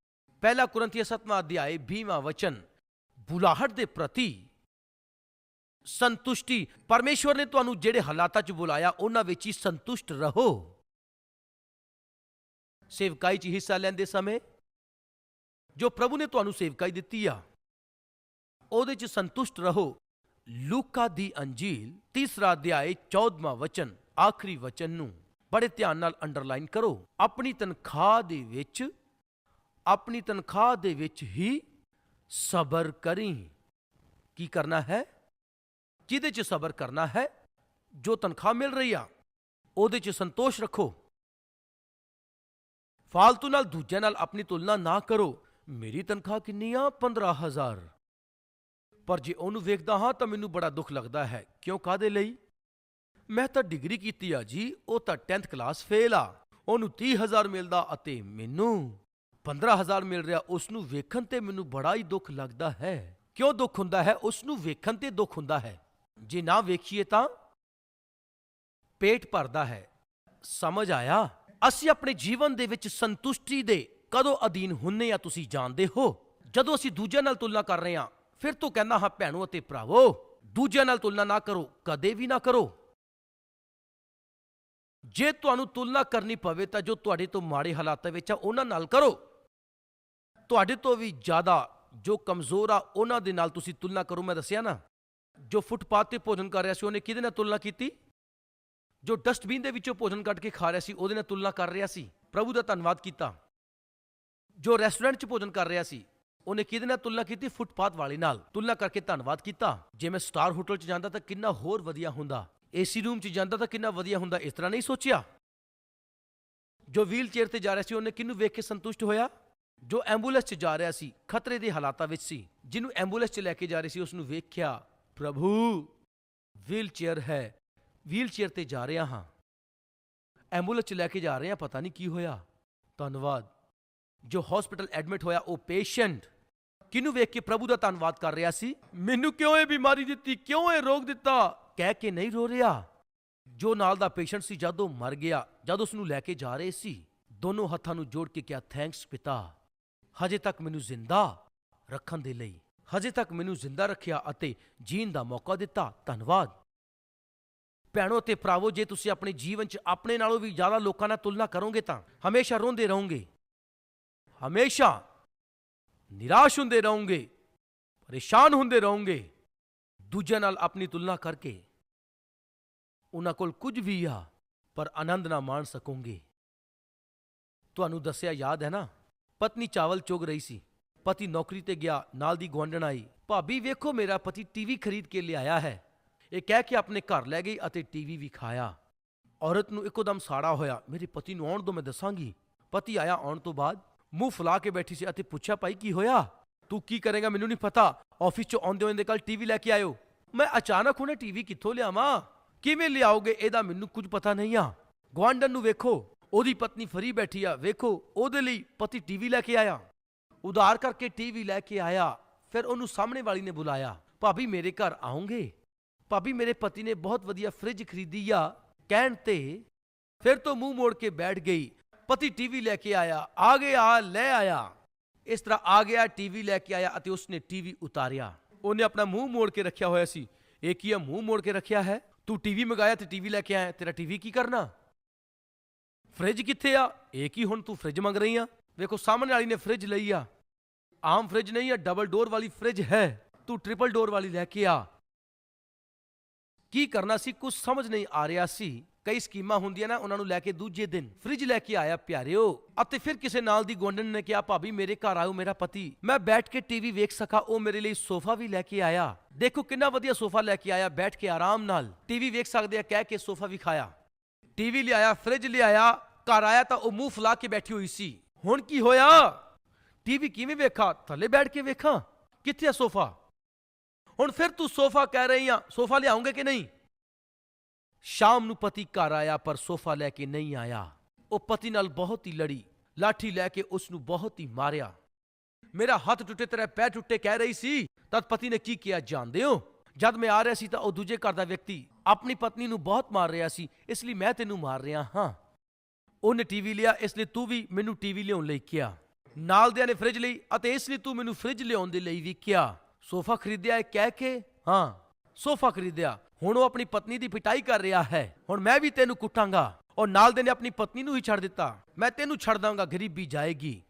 ਪਹਿਲਾ ਕੁਰੰਥੀਆ 7ਵਾਂ ਅਧਿਆਇ 20ਵਾਂ ਵਚਨ, ਬੁਲਾਹਟ ਦੇ ਪ੍ਰਤੀ ਸੰਤੁਸ਼ਟੀ। ਪਰਮੇਸ਼ਵਰ ਨੇ ਤੁਹਾਨੂੰ ਜਿਹੜੇ ਹਾਲਾਤਾਂ 'ਚ ਬੁਲਾਇਆ, ਉਹਨਾਂ ਵਿੱਚ ਹੀ ਸੰਤੁਸ਼ਟ ਰਹੋ। ਸੇਵਕਾਈ 'ਚ ਹਿੱਸਾ ਲੈਂਦੇ ਸਮੇਂ, ਜੋ ਪ੍ਰਭੂ ਨੇ ਤੁਹਾਨੂੰ ਸੇਵਕਾਈ ਦਿੱਤੀ ਆ, ਉਹਦੇ 'ਚ ਸੰਤੁਸ਼ਟ ਰਹੋ। ਲੂਕਾ ਦੀ ਅੰਜੀਲ, ਤੀਸਰਾ ਅਧਿਆਇ 14ਵਾਂ ਵਚਨ, ਆਖਰੀ ਵਚਨ ਨੂੰ ਬੜੇ ਧਿਆਨ ਨਾਲ ਅੰਡਰਲਾਈਨ ਕਰੋ। ਆਪਣੀ ਤਨਖਾਹ ਦੇ ਵਿੱਚ, ਆਪਣੀ ਤਨਖਾਹ ਦੇ ਵਿੱਚ ਹੀ ਸਬਰ ਕਰੀ। ਕੀ ਕਰਨਾ ਹੈ? ਕਿਹਦੇ 'ਚ ਸਬਰ ਕਰਨਾ ਹੈ, ਜੋ ਤਨਖਾਹ ਮਿਲ ਰਹੀ ਆ, ਉਹਦੇ 'ਚ ਸੰਤੋਸ਼ ਰੱਖੋ। ਫਾਲਤੂ ਨਾਲ ਦੂਜਿਆਂ ਨਾਲ ਆਪਣੀ ਤੁਲਨਾ ਨਾ ਕਰੋ। ਮੇਰੀ ਤਨਖਾਹ ਕਿੰਨੀ ਆ? 15000 ਪਰ ਜੇ ਉਹਨੂੰ ਵੇਖਦਾ ਹਾਂ ਤਾਂ ਮੈਨੂੰ ਬੜਾ ਦੁੱਖ ਲੱਗਦਾ ਹੈ। ਕਿਉਂ? ਕਾਦੇ ਲਈ? ਮੈਂ ਤਾਂ ਡਿਗਰੀ ਕੀਤੀ ਆ ਜੀ, ਉਹ ਤਾਂ 10th ਕਲਾਸ ਫੇਲ ਆ। ਉਹਨੂੰ 30000 ਮਿਲਦਾ ਅਤੇ ਮੈਨੂੰ 15000 ਮਿਲ ਰਿਹਾ ਉਸ ਨੂੰ ਵੇਖਣ ਤੇ ਮੈਨੂੰ ਬੜਾ ਹੀ ਦੁੱਖ ਲੱਗਦਾ ਹੈ। ਕਿਉਂ ਦੁੱਖ ਹੁੰਦਾ ਹੈ? ਉਸ ਨੂੰ ਵੇਖਣ ਤੇ ਦੁੱਖ ਹੁੰਦਾ ਹੈ। ਜੇ ਨਾ ਵੇਖੀਏ ਤਾਂ ਪੇਟ ਭਰਦਾ ਹੈ। ਸਮਝ ਆਇਆ? ਅਸੀਂ ਆਪਣੇ ਜੀਵਨ ਦੇ ਵਿੱਚ ਸੰਤੁਸ਼ਟੀ ਦੇ ਕਦੋਂ ਅਧੀਨ ਹੁੰਨੇ ਆ ਤੁਸੀਂ ਜਾਣਦੇ ਹੋ? ਜਦੋਂ ਅਸੀਂ ਦੂਜਿਆਂ ਨਾਲ ਤੁਲਨਾ ਕਰ ਰਹੇ ਹਾਂ, ਫਿਰ ਤੋਂ ਕਹਿੰਦਾ ਹਾਂ, ਭੈਣੋ ਅਤੇ ਭਰਾਵੋ, ਦੂਜਿਆਂ ਨਾਲ ਤੁਲਨਾ ਨਾ ਕਰੋ, ਕਦੇ ਵੀ ਨਾ ਕਰੋ। ਜੇ ਤੁਹਾਨੂੰ ਤੁਲਨਾ ਕਰਨੀ ਪਵੇ ਤਾਂ ਜੋ ਤੁਹਾਡੇ ਤੋਂ ਮਾੜੇ ਹਾਲਾਤਾਂ ਵਿੱਚ ਆ, ਉਹਨਾਂ ਨਾਲ ਕਰੋ। ਤੁਹਾਡੇ ਤੋਂ ਵੀ ਜ਼ਿਆਦਾ ਜੋ ਕਮਜ਼ੋਰ ਆ, ਉਹਨਾਂ ਦੇ ਨਾਲ ਤੁਸੀਂ ਤੁਲਨਾ ਕਰੋ, ਮੈਂ ਦੱਸਿਆ ਨਾ। ਜੋ ਫੁੱਟਪਾਥ ਤੇ ਭੋਜਨ ਕਰ ਰਿਹਾ ਸੀ, ਉਹਨੇ ਕਿਹਦੇ ਨਾਲ ਤੁਲਨਾ ਕੀਤੀ? ਜੋ ਡਸਟਬਿਨ ਦੇ ਵਿੱਚੋਂ ਭੋਜਨ ਕੱਢ ਕੇ ਖਾ ਰਿਹਾ ਸੀ, ਉਹਦੇ ਨਾਲ ਤੁਲਨਾ ਕਰ ਰਿਹਾ ਸੀ। ਪ੍ਰਭੂ ਦਾ ਧੰਨਵਾਦ ਕੀਤਾ। ਜੋ ਰੈਸਟੋਰੈਂਟ 'ਚ ਭੋਜਨ ਕਰ ਰਿਹਾ ਸੀ, ਉਹਨੇ ਕਿਹਦੇ ਨਾਲ ਤੁਲਨਾ ਕੀਤੀ? ਫੁੱਟਪਾਥ ਵਾਲੇ ਨਾਲ। ਤੁਲਨਾ ਕਰਕੇ ਧੰਨਵਾਦ ਕੀਤਾ। ਜੇ ਮੈਂ ਸਟਾਰ ਹੋਟਲ 'ਚ ਜਾਂਦਾ ਤਾਂ ਕਿੰਨਾ ਹੋਰ ਵਧੀਆ ਹੁੰਦਾ। ਏਸੀ ਰੂਮ 'ਚ ਜਾਂਦਾ ਤਾਂ ਕਿੰਨਾ ਵਧੀਆ ਹੁੰਦਾ, ਇਸ ਤਰ੍ਹਾਂ ਨਹੀਂ ਸੋਚਿਆ? ਜੋ ਵੀਲ ਚੇਅਰ ਤੇ ਜਾ ਰਿਹਾ ਸੀ, ਉਹਨੇ ਕਿਹਨੂੰ ਵੇਖ ਕੇ ਸੰਤੁਸ਼ਟ ਹੋਇਆ? ਜੋ ਐਂਬੂਲੈਂਸ 'ਚ ਜਾ ਰਿਹਾ ਸੀ, ਖਤਰੇ ਦੇ ਹਾਲਾਤਾਂ ਵਿੱਚ ਸੀ, ਜਿਹਨੂੰ ਐਂਬੂਲੈਂਸ 'ਚ ਲੈ ਕੇ ਜਾ ਰਹੇ ਸੀ ਉਸ ਨੂੰ ਵੇਖਿਆ ਪ੍ਰਭੂ ਵੀਲ ਚੇਅਰ ਹੈ। ਵੀਲ ਚੇਅਰ ਤੇ ਜਾ ਰਿਹਾ ਹਾਂ। ਐਂਬੂਲੈਂਸ 'ਚ ਲੈ ਕੇ ਜਾ ਰਹੇ ਹਾਂ, ਪਤਾ ਨਹੀਂ ਕੀ ਹੋਇਆ। ਧੰਨਵਾਦ। ਜੋ ਹਸਪੀਟਲ ਐਡਮਿਟ ਹੋਇਆ, ਉਹ ਪੇਸ਼ੈਂਟ ਕਿਹਨੂੰ ਵੇਖ ਕੇ ਪ੍ਰਭੂ ਦਾ ਧੰਨਵਾਦ ਕਰ ਰਿਹਾ ਸੀ? ਮੈਨੂੰ ਕਿਉਂ ਇਹ ਬਿਮਾਰੀ ਦਿੱਤੀ? ਕਿਉਂ ਇਹ ਰੋਗ ਦਿੱਤਾ? ਕਹਿ ਕੇ ਨਹੀਂ ਰੋ ਰਿਹਾ। ਜੋ ਨਾਲ ਦਾ ਪੇਸ਼ੈਂਟ ਸੀ, ਜਦੋਂ ਮਰ ਗਿਆ, ਜਦ ਉਸ ਨੂੰ ਲੈ ਕੇ ਜਾ ਰਹੇ ਸੀ, ਦੋਨੋਂ ਹੱਥਾਂ ਨੂੰ ਜੋੜ ਕੇ ਕਿਹਾ ਥੈਂਕਸ ਪਿਤਾ। ਹਜੇ ਤੱਕ ਮੈਨੂੰ ਜ਼ਿੰਦਾ ਰੱਖਣ ਦੇ ਲਈ ਹਜੇ ਤੱਕ ਮੈਨੂੰ ਜ਼ਿੰਦਾ ਰੱਖਿਆ ਅਤੇ ਜੀਣ ਦਾ ਮੌਕਾ ਦਿੱਤਾ। ਧੰਨਵਾਦ। ਭੈਣੋ ਤੇ ਭਰਾਵੋ, ਜੇ ਤੁਸੀਂ ਆਪਣੇ ਜੀਵਨ 'ਚ ਆਪਣੇ ਨਾਲੋਂ ਵੀ ਜ਼ਿਆਦਾ ਲੋਕਾਂ ਨਾਲ ਤੁਲਨਾ ਕਰੋਗੇ ਤਾਂ ਹਮੇਸ਼ਾ ਰੋਂਦੇ ਰਹੋਗੇ। ਹਮੇਸ਼ਾ ਨਿਰਾਸ਼ ਹੁੰਦੇ ਰਹੋਗੇ, ਪਰੇਸ਼ਾਨ ਹੁੰਦੇ ਰਹੋਗੇ। ਦੂਜਿਆਂ ਨਾਲ ਆਪਣੀ ਤੁਲਨਾ ਕਰਕੇ ਉਹਨਾਂ ਕੋਲ ਕੁਝ ਵੀ ਆ, ਪਰ ਆਨੰਦ ਨਾ ਮਾਣ ਸਕੋਗੇ। ਤੁਹਾਨੂੰ ਦੱਸਿਆ ਯਾਦ ਹੈ ਨਾ? ਪਤਨੀ ਚਾਵਲ ਚੁਗ ਰਹੀ ਸੀ। ਪਤੀ ਨੌਕਰੀ ਤੇ ਗਿਆ, ਨਾਲ ਦੀ ਗੁਆਂਢਣ ਆਈ। ਭਾਬੀ, ਵੇਖੋ, ਮੇਰਾ ਪਤੀ ਟੀਵੀ ਖਰੀਦ ਕੇ ਲਿਆਇਆ ਹੈ। ਇਹ ਕਹਿ ਕੇ ਆਪਣੇ ਘਰ ਲੈ ਗਈ ਅਤੇ ਟੀਵੀ ਵੀ ਖਾਇਆ। ਔਰਤ ਨੂੰ ਇੱਕੋ ਦਮ ਸਾੜਾ ਹੋਇਆ, ਮੇਰੇ ਪਤੀ ਨੂੰ ਆਉਣ ਤੋਂ ਮੈਂ ਦੱਸਾਂਗੀ। ਪਤੀ ਆਇਆ ਆਉਣ ਤੋਂ ਬਾਅਦ, ਮੂੰਹ ਫੁਲਾ ਕੇ ਬੈਠੀ ਸੀ ਅਤੇ ਪੁੱਛਿਆ, ਭਾਈ, ਕੀ ਹੋਇਆ? ਤੂੰ ਕੀ ਕਰੇਗਾ, ਮੈਨੂੰ ਨਹੀਂ ਪਤਾ। ਆਫਿਸ ਚੋਂ ਆਉਂਦੇ ਹੋਏ ਦੇ ਕੱਲ ਟੀਵੀ ਲੈ ਕੇ ਆਇਓ। ਮੈਂ ਅਚਾਨਕ ਹੁਣੇ ਟੀਵੀ ਕਿੱਥੋਂ ਲਿਆਵਾਂ? ਕਿਵੇਂ ਲਿਆਓਗੇ? ਇਹਦਾ ਮੈਨੂੰ ਕੁਝ ਪਤਾ ਨਹੀਂ ਆ। ਗੁਆਂਢਣ ਨੂੰ ਵੇਖੋ, ਉਹਦੀ ਪਤਨੀ ਫਰੀ ਬੈਠੀ ਆ। ਵੇਖੋ, ਉਹਦੇ ਲਈ ਪਤੀ ਟੀਵੀ ਲੈ ਕੇ ਆਇਆ। ਉਧਾਰ ਕਰਕੇ ਟੀਵੀ ਲੈ ਕੇ ਆਇਆ, ਫਿਰ ਉਹਨੂੰ ਸਾਹਮਣੇ ਵਾਲੀ ਨੇ ਬੁਲਾਇਆ, ਭਾਬੀ ਮੇਰੇ ਘਰ ਆਉਂਗੇ? ਭਾਬੀ ਮੇਰੇ ਪਤੀ ਨੇ ਬਹੁਤ ਵਧੀਆ ਫ੍ਰਿਜ ਖਰੀਦੀ ਆ। ਕਹਿਣ ਤੇ ਫਿਰ ਤੋਂ ਮੂੰਹ ਮੋੜ ਕੇ ਬੈਠ ਗਈ। ਪਤੀ ਟੀਵੀ ਲੈ ਕੇ ਆਇਆ, ਆ ਗਿਆ ਲੈ ਆਇਆ। ਇਸ ਤਰ੍ਹਾਂ ਆ ਗਿਆ, ਟੀਵੀ ਲੈ ਕੇ ਆਇਆ ਅਤੇ ਉਸਨੇ ਟੀਵੀ ਉਤਾਰਿਆ। ਉਹਨੇ ਆਪਣਾ ਮੂੰਹ ਮੋੜ ਕੇ ਰੱਖਿਆ ਹੋਇਆ ਸੀ। ਇਹ ਕੀ ਆ, ਮੂੰਹ ਮੋੜ ਕੇ ਰੱਖਿਆ ਹੈ? ਤੂੰ ਟੀਵੀ ਮੰਗਾਇਆ ਤੇ ਟੀਵੀ ਲੈ ਕੇ ਆਇਆ, ਤੇਰਾ ਟੀਵੀ ਕੀ ਕਰਨਾ? ਫ੍ਰਿਜ ਕਿੱਥੇ ਆ? ਇਹ ਕੀ ਹੁਣ ਤੂੰ ਫ੍ਰਿਜ ਮੰਗ ਰਹੀ ਆ? ਵੇਖੋ, ਸਾਹਮਣੇ ਵਾਲੀ ਨੇ ਫ੍ਰਿਜ ਲਈ ਆ। ਆਮ ਫ੍ਰਿਜ ਨਹੀਂ ਆ ਡਬਲ ਡੋਰ ਵਾਲੀ ਫ੍ਰਿਜ ਹੈ। ਤੂੰ ਟ੍ਰਿਪਲ ਡੋਰ ਵਾਲੀ ਲੈ ਕੇ ਆ। ਕੀ ਕਰਨਾ ਸੀ? ਕੁਝ ਸਮਝ ਨਹੀਂ ਆ ਰਿਹਾ ਸੀ। ਕਈ ਸਕੀਮਾਂ ਹੁੰਦੀਆਂ ਨਾ, ਉਹਨਾਂ ਨੂੰ ਲੈ ਕੇ ਦੂਜੇ ਦਿਨ ਫ੍ਰਿਜ ਲੈ ਕੇ ਆਇਆ ਪਿਆਰਿਓ। ਅਤੇ ਫਿਰ ਕਿਸੇ ਨਾਲ ਦੀ ਗੁਆਂਢਣ ਨੇ ਕਿਹਾ, ਭਾਬੀ, ਮੇਰੇ ਘਰ ਆਇਓ, ਮੇਰਾ ਪਤੀ। ਮੈਂ ਬੈਠ ਕੇ ਟੀਵੀ ਵੇਖ ਸਕਾਂ, ਉਹ ਮੇਰੇ ਲਈ ਸੋਫਾ ਵੀ ਲੈ ਕੇ ਆਇਆ। ਦੇਖੋ, ਕਿੰਨਾ ਵਧੀਆ ਸੋਫਾ ਲੈ ਕੇ ਆਇਆ, ਬੈਠ ਕੇ ਆਰਾਮ ਨਾਲ। ਟੀਵੀ ਵੇਖ ਸਕਦੇ ਆ, ਕਹਿ ਕੇ ਸੋਫਾ ਵੀ ਖਾਇਆ ਟੀਵੀ ਲਿਆਇਆ ਫ੍ਰਿਜ ਲਿਆਇਆ, ਘਰ ਆਇਆ ਤਾਂ ਉਹ ਮੂੰਹ ਫੁਲਾ ਕੇ ਬੈਠੀ ਹੋਈ ਸੀ। ਹੁਣ ਕੀ ਹੋਇਆ? ਟੀਵੀ ਕਿਵੇਂ ਵੇਖਾ? ਥੱਲੇ ਬੈਠ ਕੇ ਵੇਖਾਂ? ਕਿੱਥੇ ਆ ਸੋਫਾ? ਹੁਣ ਫਿਰ ਤੂੰ ਸੋਫਾ ਕਹਿ ਰਹੀ ਆ, ਸੋਫਾ ਲਿਆਉਂਗੇ ਕਿ ਨਹੀਂ? ਸ਼ਾਮ ਨੂੰ ਪਤੀ ਘਰ ਆਇਆ, ਪਰ ਸੋਫਾ ਲੈ ਕੇ ਨਹੀਂ ਆਇਆ। ਉਹ ਪਤੀ ਨਾਲ ਬਹੁਤ ਹੀ ਲੜੀ, ਲਾਠੀ ਲੈ ਕੇ ਉਸ ਨੂੰ ਬਹੁਤ ਹੀ ਮਾਰਿਆ। ਮੇਰਾ ਹੱਥ ਟੁੱਟੇ, ਤੇਰੇ ਪੈਰ ਟੁੱਟੇ ਕਹਿ ਰਹੀ ਸੀ, ਤਦ ਪਤੀ ਨੇ ਕੀ ਕੀਤਾ ਜਾਣਦੇ ਹੋ? ਜਦ ਮੈਂ ਆ ਰਿਹਾ ਸੀ ਤਾਂ ਉਹ ਦੂਜੇ ਘਰ ਦਾ ਵਿਅਕਤੀ ਆਪਣੀ ਪਤਨੀ ਨੂੰ ਬਹੁਤ ਮਾਰ ਰਿਹਾ ਸੀ, ਇਸ ਲਈ ਮੈਂ ਤੈਨੂੰ ਮਾਰ ਰਿਹਾ ਹਾਂ। ਉਹਨੇ ਟੀਵੀ ਲਿਆ, ਇਸ ਲਈ ਤੂੰ ਵੀ ਮੈਨੂੰ ਟੀਵੀ ਲਿਆਉਣ ਲਈ ਕਿਹਾ। ਨਾਲ ਦਿਆਂ ਨੇ ਫ੍ਰਿਜ ਲਈ ਅਤੇ ਇਸ ਲਈ ਤੂੰ ਮੈਨੂੰ ਫ੍ਰਿਜ ਲਿਆਉਣ ਦੇ ਲਈ ਵੀ ਕਿਹਾ। ਸੋਫਾ ਖਰੀਦਿਆ ਹੈ ਕਹਿ ਕੇ? ਹਾਂ, ਸੋਫਾ ਖਰੀਦਿਆ। ਹੁਣ ਉਹ ਆਪਣੀ ਪਤਨੀ ਦੀ ਪਿਟਾਈ ਕਰ ਰਿਹਾ ਹੈ। ਹੁਣ ਮੈਂ ਵੀ ਤੈਨੂੰ ਕੁੱਟਾਂਗਾ। ਔਰ ਨਾਲ ਦੇ ਨੇ ਆਪਣੀ ਪਤਨੀ ਨੂੰ ਹੀ ਛੱਡ ਦਿੱਤਾ। ਮੈਂ ਤੈਨੂੰ ਛੱਡ ਦਾਂਗਾ, ਗਰੀਬੀ ਜਾਏਗੀ।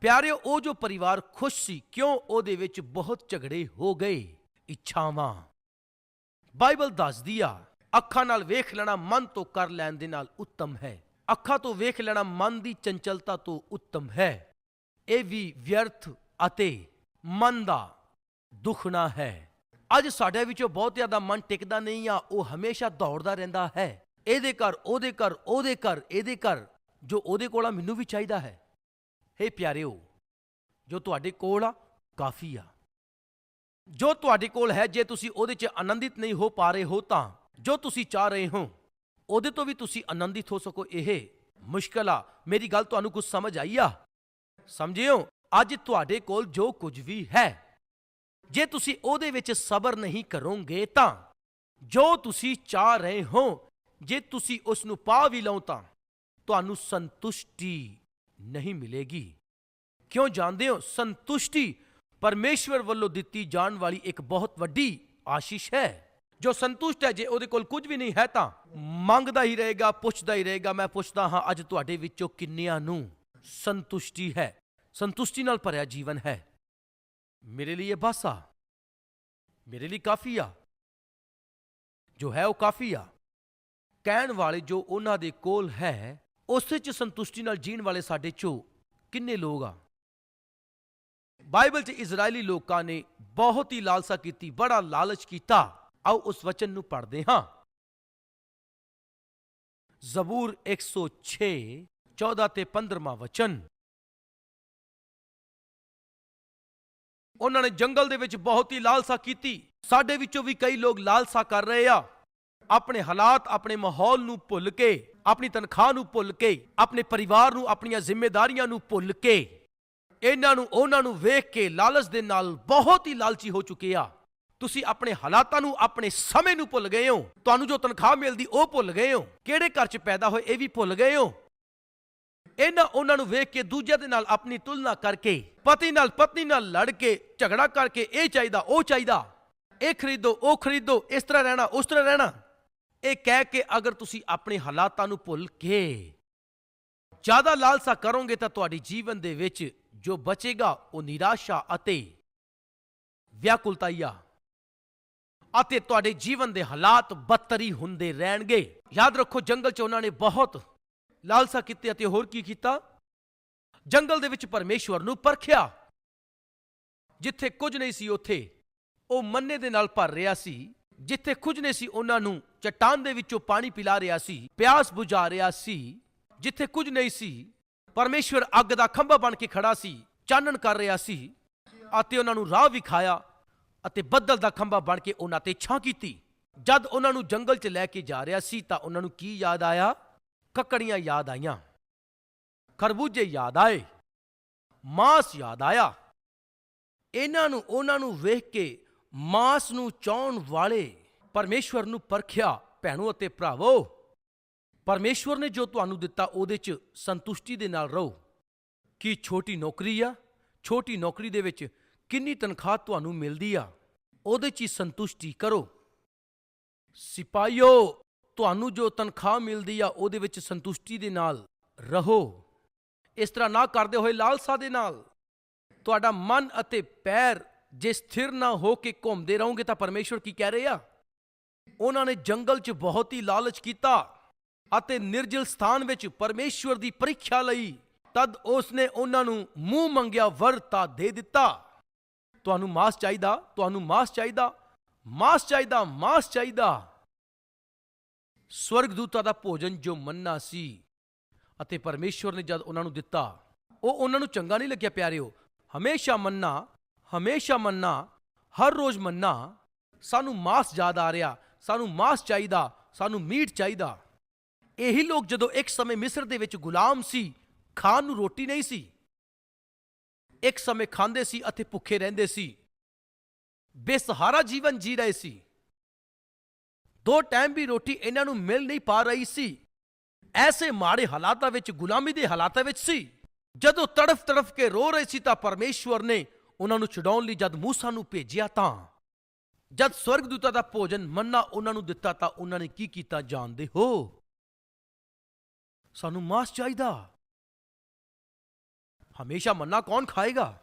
ਪਿਆਰਿਓ, ਉਹ ਜੋ ਪਰਿਵਾਰ ਖੁਸ਼ ਸੀ, ਕਿਉਂ ਉਹਦੇ ਵਿੱਚ ਬਹੁਤ ਝਗੜੇ ਹੋ ਗਏ? ਇੱਛਾਵਾਂ। ਬਾਈਬਲ ਦੱਸਦੀ ਆ ਅੱਖਾਂ ਨਾਲ ਵੇਖ ਲੈਣਾ ਮਨ ਤੋਂ ਕਰ ਲੈਣ ਦੇ ਨਾਲ ਉੱਤਮ ਹੈ। ਅੱਖਾਂ ਤੋਂ ਵੇਖ ਲੈਣਾ ਮਨ ਦੀ ਚੰਚਲਤਾ ਤੋਂ ਉੱਤਮ ਹੈ। ਇਹ ਵੀ ਵਿਅਰਥ ਅਤੇ ਮਨ ਦਾ ਦੁਖਣਾ ਹੈ। ਅੱਜ ਸਾਡੇ ਵਿੱਚੋਂ ਬਹੁਤ ਜ਼ਿਆਦਾ ਮਨ ਟਿਕਦਾ ਨਹੀਂ ਆ, ਉਹ ਹਮੇਸ਼ਾ ਦੌੜਦਾ ਰਹਿੰਦਾ ਹੈ। ਇਹਦੇ ਘਰ, ਉਹਦੇ ਘਰ ਉਹਦੇ ਘਰ, ਇਹਦੇ ਘਰ, ਜੋ ਉਹਦੇ ਕੋਲ ਆ, ਮੈਨੂੰ ਵੀ ਚਾਹੀਦਾ ਹੈ। ਹੇ ਪਿਆਰਿਓ, ਜੋ ਤੁਹਾਡੇ ਕੋਲ ਆ, ਕਾਫੀ ਆ। ਜੋ ਤੁਹਾਡੇ ਕੋਲ ਹੈ, ਜੇ ਤੁਸੀਂ ਉਹਦੇ 'ਚ ਆਨੰਦਿਤ ਨਹੀਂ ਹੋ ਪਾ ਰਹੇ ਹੋ ਤਾਂ ਜੋ ਤੁਸੀਂ ਚਾਹ ਰਹੇ ਹੋ, ਉਹਦੇ ਤੋਂ ਵੀ ਤੁਸੀਂ ਆਨੰਦਿਤ ਹੋ ਸਕੋ। ਇਹ ਮੁਸ਼ਕਲ ਆ। ਮੇਰੀ ਗੱਲ ਤੁਹਾਨੂੰ ਕੁਝ ਸਮਝ ਆਈ ਆ? ਸਮਝਿਓ, ਅੱਜ ਤੁਹਾਡੇ ਕੋਲ ਜੋ ਕੁਝ ਵੀ ਹੈ, ਜੇ ਤੁਸੀਂ ਉਹਦੇ ਵਿੱਚ ਸਬਰ ਨਹੀਂ ਕਰੋਗੇ ਤਾਂ, ਜੋ ਤੁਸੀਂ ਚਾਹ ਰਹੇ ਹੋ, ਜੇ ਤੁਸੀਂ ਉਸ ਨੂੰ ਪਾ ਵੀ ਲਓ ਤਾਂ, ਤੁਹਾਨੂੰ ਸੰਤੁਸ਼ਟੀ ਨਹੀਂ ਮਿਲੇਗੀ। ਕਿਉਂ ਜਾਣਦੇ ਹੋ? ਸੰਤੁਸ਼ਟੀ ਪਰਮੇਸ਼ਵਰ ਵੱਲੋਂ ਦਿੱਤੀ ਜਾਣ ਵਾਲੀ ਇੱਕ ਬਹੁਤ ਵੱਡੀ ਆਸ਼ੀਸ਼ ਹੈ। ਜੋ ਸੰਤੁਸ਼ਟ ਹੈ, ਜੇ ਉਹਦੇ ਕੋਲ ਕੁਝ ਵੀ ਨਹੀਂ ਹੈ ਤਾਂ ਮੰਗਦਾ ਹੀ ਰਹੇਗਾ, ਪੁੱਛਦਾ ਹੀ ਰਹੇਗਾ, ਮੈਂ ਪੁੱਛਦਾ ਹਾਂ, ਅੱਜ ਤੁਹਾਡੇ ਵਿੱਚੋਂ ਕਿੰਨਿਆਂ ਨੂੰ ਸੰਤੁਸ਼ਟੀ ਹੈ? ਸੰਤੁਸ਼ਟੀ ਨਾਲ ਭਰਿਆ ਜੀਵਨ ਹੈ। ਮੇਰੇ ਲਈ ਇਹ ਬਸ ਆ। ਮੇਰੇ ਲਈ ਕਾਫੀ ਆ। ਜੋ ਹੈ, ਉਹ ਕਾਫੀ ਆ। ਕਹਿਣ ਵਾਲੇ ਜੋ ਉਹਨਾਂ ਦੇ ਕੋਲ ਹੈ, ਉਸੇ ਚ ਸੰਤੁਸ਼ਟੀ ਨਾਲ ਜੀਣ ਵਾਲੇ ਸਾਡੇ ਚੋਂ ਕਿੰਨੇ ਲੋਕ ਆ? ਬਾਈਬਲ 'ਚ ਇਜ਼ਰਾਈਲੀ ਲੋਕਾਂ ਨੇ ਬਹੁਤ ਹੀ ਲਾਲਸਾ ਕੀਤੀ, ਬੜਾ ਲਾਲਚ ਕੀਤਾ। ਆਓ ਉਸ ਵਚਨ ਨੂੰ ਪੜ੍ਹਦੇ ਹਾਂ। ਜ਼ਬੂਰ 106 14 ਤੇ 15ਵਾਂ ਵਚਨ। ਉਹਨਾਂ ਨੇ ਜੰਗਲ ਦੇ ਵਿੱਚ ਬਹੁਤ ਹੀ ਲਾਲਸਾ ਕੀਤੀ। ਸਾਡੇ ਵਿੱਚੋਂ ਵੀ ਕਈ ਲੋਕ ਲਾਲਸਾ ਕਰ ਰਹੇ ਆ। ਆਪਣੇ ਹਾਲਾਤ, ਆਪਣੇ ਮਾਹੌਲ ਨੂੰ ਭੁੱਲ ਕੇ, ਆਪਣੀ ਤਨਖਾਹ ਨੂੰ ਭੁੱਲ ਕੇ, ਆਪਣੇ ਪਰਿਵਾਰ ਨੂੰ, ਆਪਣੀਆਂ ਜ਼ਿੰਮੇਵਾਰੀਆਂ ਨੂੰ ਭੁੱਲ ਕੇ। ਇਹਨਾਂ ਨੂੰ, ਉਹਨਾਂ ਨੂੰ ਵੇਖ ਕੇ ਲਾਲਚ ਦੇ ਨਾਲ ਬਹੁਤ ਹੀ ਲਾਲਚੀ ਹੋ ਚੁੱਕੇ ਆ। ਤੁਸੀਂ ਆਪਣੇ ਹਾਲਾਤਾਂ ਨੂੰ ਆਪਣੇ ਸਮੇਂ ਨੂੰ ਭੁੱਲ ਗਏ ਹੋ। ਤੁਹਾਨੂੰ ਜੋ ਤਨਖਾਹ ਮਿਲਦੀ, ਉਹ ਭੁੱਲ ਗਏ ਹੋ। ਕਿਹੜੇ ਘਰ 'ਚ ਪੈਦਾ ਹੋਏ, ਇਹ ਵੀ ਭੁੱਲ ਗਏ ਹੋ। ਇਹਨਾਂ ਉਹਨਾਂ ਨੂੰ ਵੇਖ ਕੇ ਦੂਜਿਆਂ ਦੇ ਨਾਲ ਆਪਣੀ ਤੁਲਨਾ ਕਰਕੇ, ਪਤੀ ਨਾਲ ਪਤਨੀ ਨਾਲ ਲੜ ਕੇ, ਝਗੜਾ ਕਰਕੇ ਇਹ ਚਾਹੀਦਾ, ਉਹ ਚਾਹੀਦਾ। ਇਹ ਖਰੀਦੋ, ਉਹ ਖਰੀਦੋ, ਇਸ ਤਰ੍ਹਾਂ ਰਹਿਣਾ, ਉਸ ਤਰ੍ਹਾਂ ਰਹਿਣਾ। ਇਹ ਕਹਿ ਕੇ ਅਗਰ ਤੁਸੀਂ ਆਪਣੇ ਹਾਲਾਤਾਂ ਨੂੰ ਭੁੱਲ ਕੇ ਜ਼ਿਆਦਾ ਲਾਲਸਾ ਕਰੋਗੇ ਤਾਂ ਤੁਹਾਡੀ ਜੀਵਨ ਦੇ ਵਿੱਚ ਜੋ ਬਚੇਗਾ ਉਹ ਨਿਰਾਸ਼ਾ ਅਤੇ ਵਿਆਕੁਲਤਾ ਹੀ ਆ। ਅਤੇ ਤੁਹਾਡੇ ਜੀਵਨ ਦੇ ਹਾਲਾਤ ਬੱਤਰ ਹੁੰਦੇ ਰਹਿਣਗੇ। ਯਾਦ ਰੱਖੋ, ਜੰਗਲ 'ਚ ਉਹਨਾਂ ਨੇ ਬਹੁਤ ਲਾਲਸਾ ਕੀਤੀ ਅਤੇ ਹੋਰ ਕੀ ਕੀਤਾ? ਜੰਗਲ ਦੇ ਵਿੱਚ ਪਰਮੇਸ਼ਵਰ ਨੂੰ ਪਰਖਿਆ। ਜਿੱਥੇ ਕੁਝ ਨਹੀਂ ਸੀ, ਉੱਥੇ ਉਹ ਮੰਨੇ ਦੇ ਨਾਲ ਭਰ ਰਿਹਾ ਸੀ। ਜਿੱਥੇ ਕੁਝ ਨਹੀਂ ਸੀ, ਉਹਨਾਂ ਨੂੰ ਚਟਾਨ ਦੇ ਵਿੱਚੋਂ ਪਾਣੀ ਪਿਲਾ ਰਿਹਾ ਸੀ, ਪਿਆਸ ਬੁਝਾ ਰਿਹਾ ਸੀ। ਜਿੱਥੇ ਕੁਝ ਨਹੀਂ ਸੀ, ਪਰਮੇਸ਼ਵਰ ਅੱਗ ਦਾ ਖੰਭਾ ਬਣ ਕੇ ਖੜਾ ਸੀ, ਚਾਨਣ ਕਰ ਰਿਹਾ ਸੀ ਅਤੇ ਉਹਨਾਂ ਨੂੰ ਰਾਹ ਵਿਖਾਇਆ। ਅਤੇ ਬੱਦਲ ਦਾ ਖੰਭਾ ਬਣ ਕੇ ਉਹਨਾਂ ਤੇ ਛਾਂ ਕੀਤੀ। ਜਦ ਉਹਨਾਂ ਨੂੰ ਜੰਗਲ 'ਚ ਲੈ ਕੇ ਜਾ ਰਿਹਾ ਸੀ ਤਾਂ ਉਹਨਾਂ ਨੂੰ ਕੀ ਯਾਦ ਆਇਆ? ਕੱਕੜੀਆਂ ਯਾਦ ਆਈਆਂ। ਖਰਬੂਜੇ ਯਾਦ ਆਏ। ਮਾਸ ਯਾਦ ਆਇਆ। ਇਹਨਾਂ ਨੂੰ, ਉਹਨਾਂ ਨੂੰ ਵੇਖ ਕੇ ਮਾਸ ਨੂੰ ਚਾਉਣ ਵਾਲੇ ਪਰਮੇਸ਼ਵਰ ਨੂੰ ਪਰਖਿਆ, ਭੈਣੋ ਅਤੇ ਭਰਾਵੋ, ਪਰਮੇਸ਼ਵਰ ਨੇ ਜੋ ਤੁਹਾਨੂੰ ਦਿੱਤਾ ਉਹਦੇ 'ਚ ਸੰਤੁਸ਼ਟੀ ਦੇ ਨਾਲ ਰਹੋ। ਕੀ ਛੋਟੀ ਨੌਕਰੀ ਆ? ਛੋਟੀ ਨੌਕਰੀ ਦੇ ਵਿੱਚ ਕਿੰਨੀ ਤਨਖਾਹ ਤੁਹਾਨੂੰ ਮਿਲਦੀ ਆ? ਉਹਦੇ 'ਚ ਹੀ ਸੰਤੁਸ਼ਟੀ ਕਰੋ। ਸਿਪਾਹੀਓ, ਤੁਹਾਨੂੰ ਜੋ ਤਨਖਾਹ ਮਿਲਦੀ ਆ, ਉਹਦੇ ਵਿੱਚ ਸੰਤੁਸ਼ਟੀ ਦੇ ਨਾਲ ਰਹੋ। ਇਸ ਤਰ੍ਹਾਂ ਨਾ ਕਰਦੇ ਹੋਏ ਲਾਲਸਾ ਦੇ ਨਾਲ। ਤੁਹਾਡਾ ਮਨ ਅਤੇ ਪੈਰ ਜੇ ਸਥਿਰ ਨਾ ਹੋ ਕੇ ਘੁੰਮਦੇ ਰਹੋਗੇ ਤਾਂ ਪਰਮੇਸ਼ਵਰ ਕੀ ਕਹਿ ਰਹੇ ਆ? ਉਹਨਾਂ ਨੇ ਜੰਗਲ 'ਚ ਬਹੁਤ ਹੀ ਲਾਲਚ ਕੀਤਾ ਅਤੇ ਨਿਰਜਲ ਸਥਾਨ ਵਿੱਚ ਪਰਮੇਸ਼ਵਰ ਦੀ ਪ੍ਰੀਖਿਆ ਲਈ ਤਦ ਉਸ ਨੇ ਉਹਨਾਂ ਨੂੰ ਮੂੰਹ ਮੰਗਿਆ ਵਰਤਾ ਦੇ ਦਿੱਤਾ। ਤੁਹਾਨੂੰ ਮਾਸ ਚਾਹੀਦਾ, ਤੁਹਾਨੂੰ ਮਾਸ ਚਾਹੀਦਾ ਮਾਸ ਚਾਹੀਦਾ ਮਾਸ ਚਾਹੀਦਾ। ਸਵਰਗਦੂਤਾਂ ਦਾ ਭੋਜਨ ਜੋ ਮੰਨਾ ਸੀ ਅਤੇ ਪਰਮੇਸ਼ਵਰ ਨੇ ਜਦ ਉਹਨਾਂ ਨੂੰ ਦਿੱਤਾ, ਉਹ ਉਹਨਾਂ ਨੂੰ ਚੰਗਾ ਨਹੀਂ ਲੱਗਿਆ, ਪਿਆਰਿਓ। ਹਮੇਸ਼ਾ ਮੰਨਾ ਹਮੇਸ਼ਾ ਮੰਨਾ ਹਰ ਰੋਜ਼ ਮੰਨਾ ਸਾਨੂੰ ਮਾਸ ਯਾਦ ਆ ਰਿਹਾ, ਸਾਨੂੰ ਮਾਸ ਚਾਹੀਦਾ, ਸਾਨੂੰ ਮੀਟ ਚਾਹੀਦਾ। ਇਹੀ ਲੋਕ ਜਦੋਂ ਇੱਕ ਸਮੇਂ ਮਿਸਰ ਦੇ ਵਿੱਚ ਗੁਲਾਮ ਸੀ, ਖਾਣ ਨੂੰ ਰੋਟੀ ਨਹੀਂ ਸੀ ਇੱਕ ਸਮੇਂ ਖਾਂਦੇ ਸੀ ਅਤੇ ਭੁੱਖੇ ਰਹਿੰਦੇ ਸੀ ਬੇਸਹਾਰਾ ਜੀਵਨ ਜੀ ਰਹੇ ਸੀ ਦੋ ਟਾਈਮ ਵੀ ਰੋਟੀ ਇਹਨਾਂ ਨੂੰ ਮਿਲ ਨਹੀਂ ਪਾ ਰਹੀ ਸੀ ਐਸੇ ਮਾੜੇ ਹਾਲਾਤਾਂ ਵਿੱਚ ਗੁਲਾਮੀ ਦੇ ਹਾਲਾਤਾਂ ਵਿੱਚ ਸੀ ਜਦੋਂ ਤੜਫ ਤੜਫ ਕੇ ਰੋ ਰਹੇ ਸੀ ਤਾਂ ਪਰਮੇਸ਼ਵਰ ਨੇ ਉਹਨਾਂ ਨੂੰ ਛਡਾਉਣ ਲਈ ਜਦ ਮੂਸਾ ਨੂੰ ਭੇਜਿਆ ਤਾਂ ਜਦ ਸਵਰਗਦੂਤਾਂ ਦਾ ਭੋਜਨ ਮੰਨਾ ਉਹਨਾਂ ਨੂੰ ਦਿੱਤਾ ਤਾਂ ਉਹਨਾਂ ਨੇ ਕੀ ਕੀਤਾ ਜਾਣਦੇ ਹੋ ਸਾਨੂੰ ਮਾਸ ਚਾਹੀਦਾ ਹਮੇਸ਼ਾ ਮੰਨਾ ਕੌਣ ਖਾਏਗਾ?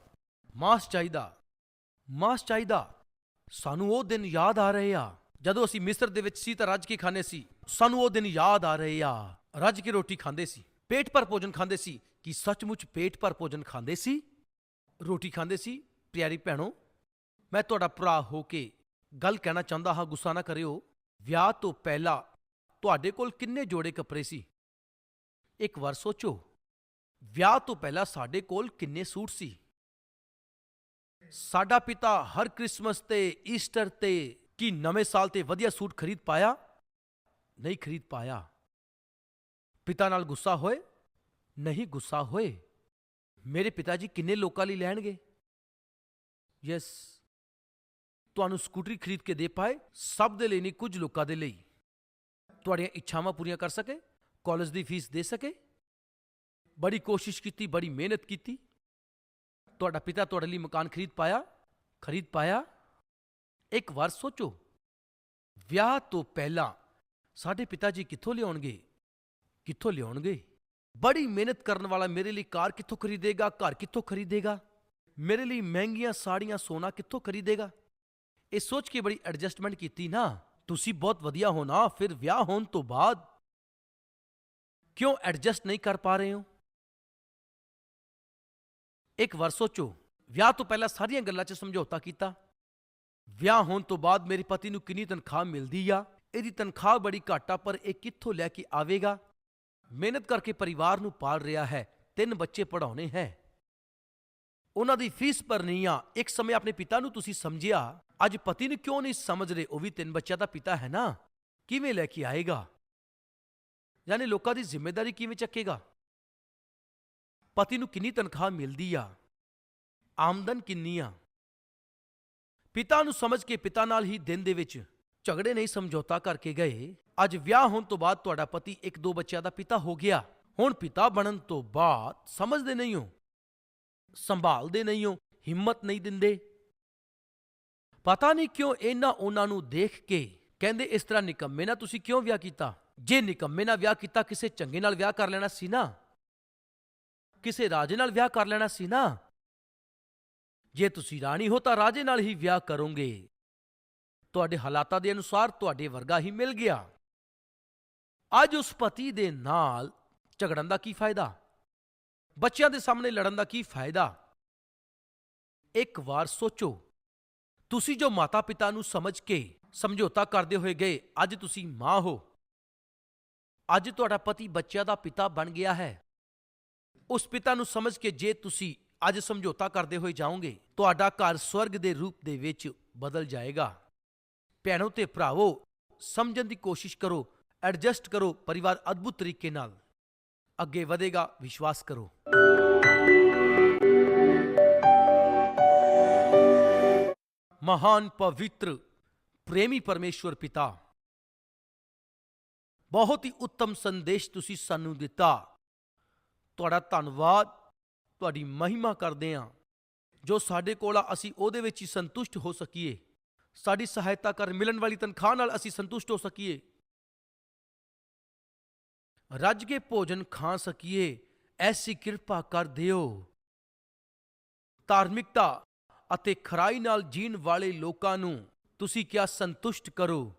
ਮਾਸ ਚਾਹੀਦਾ। ਮਾਸ ਚਾਹੀਦਾ। ਸਾਨੂੰ ਉਹ ਦਿਨ ਯਾਦ ਆ ਰਹੇ ਆ। ਜਦੋਂ ਅਸੀਂ ਮਿਸਰ ਦੇ ਵਿੱਚ ਸੀ ਤਾਂ ਰੱਜ ਕੇ ਖਾਂਦੇ ਸੀ। ਸਾਨੂੰ ਉਹ ਦਿਨ ਯਾਦ ਆ ਰਹੇ ਆ। ਰੱਜ ਕੇ ਰੋਟੀ ਖਾਂਦੇ ਸੀ। ਪੇਟ ਭਰ ਭੋਜਨ ਖਾਂਦੇ ਸੀ। ਕਿ ਸੱਚਮੁੱਚ ਪੇਟ ਭਰ ਭੋਜਨ ਖਾਂਦੇ ਸੀ? ਰੋਟੀ ਖਾਂਦੇ ਸੀ? ਪਿਆਰੀ ਭੈਣੋ, ਮੈਂ ਤੁਹਾਡਾ ਭਰਾ ਹੋ ਕੇ ਗੱਲ ਕਹਿਣਾ ਚਾਹੁੰਦਾ ਹਾਂ, ਗੁੱਸਾ ਨਾ ਕਰਿਓ। ਵਿਆਹ ਤੋਂ ਪਹਿਲਾਂ ਤੁਹਾਡੇ ਕੋਲ ਕਿੰਨੇ ਜੋੜੇ ਕੱਪੜੇ ਸੀ? ਇੱਕ ਵਾਰ ਸੋਚੋ। ਵਿਆਹ ਤੋਂ ਪਹਿਲਾਂ ਸਾਡੇ ਕੋਲ ਕਿੰਨੇ ਸੂਟ ਸੀ? ਸਾਡਾ ਪਿਤਾ ਹਰ ਕ੍ਰਿਸਮਸ ਤੇ, ਈਸਟਰ ਤੇ ਕੀ ਨਵੇਂ ਸਾਲ ਤੇ ਵਧੀਆ ਸੂਟ ਖਰੀਦ ਪਾਇਆ? ਨਹੀਂ ਖਰੀਦ ਪਾਇਆ। ਪਿਤਾ ਨਾਲ ਗੁੱਸਾ ਹੋਏ? ਨਹੀਂ ਗੁੱਸਾ ਹੋਏ। ਮੇਰੇ ਪਿਤਾ ਜੀ ਕਿੰਨੇ ਲੋਕਾਂ ਲਈ ਲੈਣਗੇ? ਯੈਸ। ਤੁਹਾਨੂੰ ਸਕੂਟਰੀ ਖਰੀਦ ਕੇ ਦੇ ਪਾਏ, ਸਭ ਦੇ ਲਈ ਨਹੀਂ, ਕੁਝ ਲੋਕਾਂ ਦੇ ਲਈ। ਤੁਹਾਡੀਆਂ ਇੱਛਾਵਾਂ ਪੂਰੀਆਂ ਕਰ ਸਕੇ? ਕਾਲਜ ਦੀ ਫੀਸ ਦੇ ਸਕੇ? ਬੜੀ ਕੋਸ਼ਿਸ਼ ਕੀਤੀ, ਬੜੀ ਮਿਹਨਤ ਕੀਤੀ। ਤੁਹਾਡਾ ਪਿਤਾ ਤੁਹਾਡੇ ਲਈ ਮਕਾਨ ਖਰੀਦ ਪਾਇਆ ਖਰੀਦ ਪਾਇਆ। ਇੱਕ ਵਾਰ ਸੋਚੋ, ਵਿਆਹ ਤੋਂ ਪਹਿਲਾਂ ਸਾਡੇ ਪਿਤਾ ਜੀ ਕਿੱਥੋਂ ਲਿਆਉਣਗੇ? ਕਿੱਥੋਂ ਲਿਆਉਣਗੇ? ਬੜੀ ਮਿਹਨਤ ਕਰਨ ਵਾਲਾ ਮੇਰੇ ਲਈ ਕਾਰ ਕਿੱਥੋਂ ਖਰੀਦੇਗਾ, ਘਰ ਕਿੱਥੋਂ ਖਰੀਦੇਗਾ? ਮੇਰੇ ਲਈ ਮਹਿੰਗੀਆਂ ਸਾੜੀਆਂ ਸੋਨਾ ਕਿੱਥੋਂ ਖਰੀਦੇਗਾ? ਇਹ ਸੋਚ ਕੇ ਬੜੀ ਐਡਜਸਟਮੈਂਟ ਕੀਤੀ ਨਾ। ਤੁਸੀਂ ਬਹੁਤ ਵਧੀਆ ਹੋ ਨਾ, ਫਿਰ ਵਿਆਹ ਹੋਣ ਤੋਂ ਬਾਅਦ ਕਿਉਂ ਐਡਜਸਟ ਨਹੀਂ ਕਰ ਪਾ ਰਹੇ ਹੋ? ਇੱਕ ਵਾਰ ਸੋਚੋ, ਵਿਆਹ ਤੋਂ ਪਹਿਲਾਂ ਸਾਰੀਆਂ ਗੱਲਾਂ 'ਚ ਸਮਝੌਤਾ ਕੀਤਾ। ਵਿਆਹ ਹੋਣ ਤੋਂ ਬਾਅਦ ਮੇਰੇ ਪਤੀ ਨੂੰ ਕਿੰਨੀ ਤਨਖਾਹ ਮਿਲਦੀ ਆ? ਇਹਦੀ ਤਨਖਾਹ ਬੜੀ ਘੱਟ ਆ, ਪਰ ਇਹ ਕਿੱਥੋਂ ਲੈ ਕੇ ਆਵੇਗਾ? ਮਿਹਨਤ ਕਰਕੇ ਪਰਿਵਾਰ ਨੂੰ ਪਾਲ ਰਿਹਾ ਹੈ, ਤਿੰਨ ਬੱਚੇ ਪੜਾਉਣੇ ਹੈ। ਉਹਨਾਂ ਦੀ ਫੀਸ ਭਰਨੀ ਆ। ਇੱਕ ਸਮੇਂ ਆਪਣੇ ਪਿਤਾ ਨੂੰ ਤੁਸੀਂ ਸਮਝਿਆ, ਅੱਜ ਪਤੀ ਨੂੰ ਕਿਉਂ ਨਹੀਂ ਸਮਝ ਰਹੇ? ਉਹ ਵੀ ਤਿੰਨ ਬੱਚਿਆਂ ਦਾ ਪਿਤਾ ਹੈ ਨਾ? ਕਿਵੇਂ ਲੈ ਕੇ ਆਏਗਾ? ਯਾਨੀ ਲੋਕਾਂ ਦੀ ਜ਼ਿੰਮੇਵਾਰੀ ਕਿਵੇਂ ਚੱਕੇਗਾ? ਪਤੀ ਨੂੰ ਕਿੰਨੀ ਤਨਖਾਹ ਮਿਲਦੀ ਆ? ਆਮਦਨ ਕਿੰਨੀ ਆ? ਪਿਤਾ ਨੂੰ ਸਮਝ ਕੇ ਪਿਤਾ ਨਾਲ ਹੀ ਦਿਨ ਦੇ ਵਿੱਚ ਝਗੜੇ ਨਹੀਂ ਸਮਝੌਤਾ ਕਰਕੇ ਗਏ। ਅੱਜ ਵਿਆਹ ਹੋਣ ਤੋਂ ਬਾਅਦ ਤੁਹਾਡਾ ਪਤੀ ਇੱਕ ਦੋ ਬੱਚਿਆਂ ਦਾ ਪਿਤਾ ਹੋ ਗਿਆ। ਹੁਣ ਪਿਤਾ ਬਣਨ ਤੋਂ ਬਾਅਦ ਸਮਝਦੇ ਨਹੀਂ ਹੋ। ਸੰਭਾਲਦੇ ਨਹੀਂ ਹੋ। ਹਿੰਮਤ ਨਹੀਂ ਦਿੰਦੇ। ਪਤਾ ਨਹੀਂ ਕਿਉਂ ਇਹਨਾਂ ਉਹਨਾਂ ਨੂੰ ਦੇਖ ਕੇ ਕਹਿੰਦੇ, ਇਸ ਤਰ੍ਹਾਂ ਨਿਕੰਮੇ ਨਾਲ ਤੁਸੀਂ ਕਿਉਂ ਵਿਆਹ ਕੀਤਾ? ਜੇ ਨਿਕੰਮੇ ਨਾਲ ਵਿਆਹ ਕੀਤਾ, ਕਿਸੇ ਚੰਗੇ ਨਾਲ ਵਿਆਹ ਕਰ ਲੈਣਾ ਸੀ ਨਾ। ਕਿਸੇ ਰਾਜੇ ਨਾਲ ਵਿਆਹ ਕਰ ਲੈਣਾ ਸੀ ਨਾ? ਜੇ ਤੁਸੀਂ ਰਾਣੀ ਹੋ ਤਾਂ ਰਾਜੇ ਨਾਲ ਹੀ ਵਿਆਹ ਕਰੋਗੇ। ਤੁਹਾਡੇ ਹਾਲਾਤਾਂ ਦੇ ਅਨੁਸਾਰ ਤੁਹਾਡੇ ਵਰਗਾ ਹੀ ਮਿਲ ਗਿਆ। ਅੱਜ ਉਸ ਪਤੀ ਦੇ ਨਾਲ ਝਗੜਨ ਦਾ ਕੀ ਫਾਇਦਾ? ਬੱਚਿਆਂ ਦੇ ਸਾਹਮਣੇ ਲੜਨ ਦਾ ਕੀ ਫਾਇਦਾ? ਇੱਕ ਵਾਰ ਸੋਚੋ, ਤੁਸੀਂ ਜੋ ਮਾਤਾ ਪਿਤਾ ਨੂੰ ਸਮਝ ਕੇ ਸਮਝੌਤਾ ਕਰਦੇ ਹੋਏ ਗਏ, ਅੱਜ ਤੁਸੀਂ ਮਾਂ ਹੋ। ਅੱਜ ਤੁਹਾਡਾ ਪਤੀ ਬੱਚਿਆਂ ਦਾ ਪਿਤਾ ਬਣ ਗਿਆ ਹੈ। ਉਸ ਪਿਤਾ ਨੂੰ ਸਮਝ ਕੇ ਜੇ ਤੁਸੀਂ ਅੱਜ ਸਮਝੌਤਾ ਕਰਦੇ ਹੋਏ ਜਾਓਗੇ, ਤੁਹਾਡਾ ਘਰ ਸਵਰਗ ਦੇ ਰੂਪ ਦੇ ਵਿੱਚ ਬਦਲ ਜਾਏਗਾ। ਭੈਣੋ ਤੇ ਭਰਾਵੋ, ਸਮਝਣ ਦੀ ਕੋਸ਼ਿਸ਼ ਕਰੋ, ਐਡਜਸਟ ਕਰੋ ਪਰਿਵਾਰ ਅਦਭੁਤ ਤਰੀਕੇ ਨਾਲ। ਅੱਗੇ ਵਧੇਗਾ, ਵਿਸ਼ਵਾਸ ਕਰੋ। ਮਹਾਨ ਪਵਿੱਤਰ, ਪ੍ਰੇਮੀ ਪਰਮੇਸ਼ਵਰ ਪਿਤਾ। ਬਹੁਤ ਹੀ ਉੱਤਮ ਸੰਦੇਸ਼ ਤੁਸੀਂ ਸਾਨੂੰ ਦਿੱਤਾ। ਤੁਹਾਡਾ ਧੰਨਵਾਦ, ਤੁਹਾਡੀ ਮਹਿਮਾ ਕਰਦੇ ਹਾਂ। ਜੋ ਸਾਡੇ ਕੋਲ ਆ, ਅਸੀਂ ਉਹਦੇ ਵਿੱਚ ਹੀ ਸੰਤੁਸ਼ਟ ਹੋ ਸਕੀਏ। ਸਾਡੀ ਸਹਾਇਤਾ ਕਰ ਮਿਲਣ ਵਾਲੀ ਤਨਖਾਹ ਨਾਲ ਅਸੀਂ ਸੰਤੁਸ਼ਟ ਹੋ ਸਕੀਏ। ਰੱਜ ਕੇ ਭੋਜਨ ਖਾ ਸਕੀਏ, ਐਸੀ ਕਿਰਪਾ ਕਰ ਦਿਓ। ਧਾਰਮਿਕਤਾ ਅਤੇ ਖਰਾਈ ਨਾਲ ਜੀਣ ਵਾਲੇ ਲੋਕਾਂ ਨੂੰ ਤੁਸੀਂ ਕਿਆ ਸੰਤੁਸ਼ਟ ਕਰੋ?